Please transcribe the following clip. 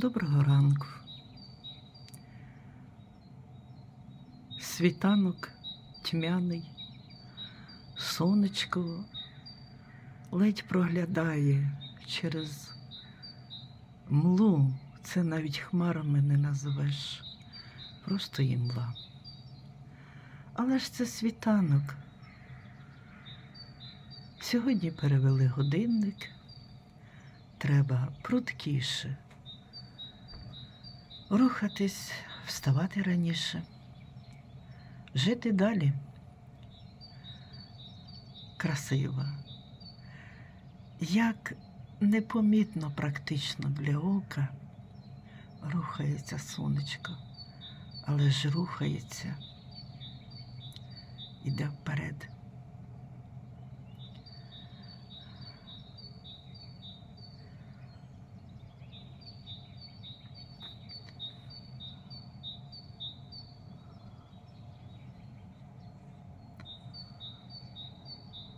Доброго ранку. Світанок тьмяний, сонечко ледь проглядає через млу. Це навіть хмарами не називеш, просто імла. Але ж це світанок. Сьогодні перевели годинник. Треба пруткіше рухатись, вставати раніше, жити далі. Красиво. Як непомітно практично для ока рухається сонечко, але ж рухається, іде вперед.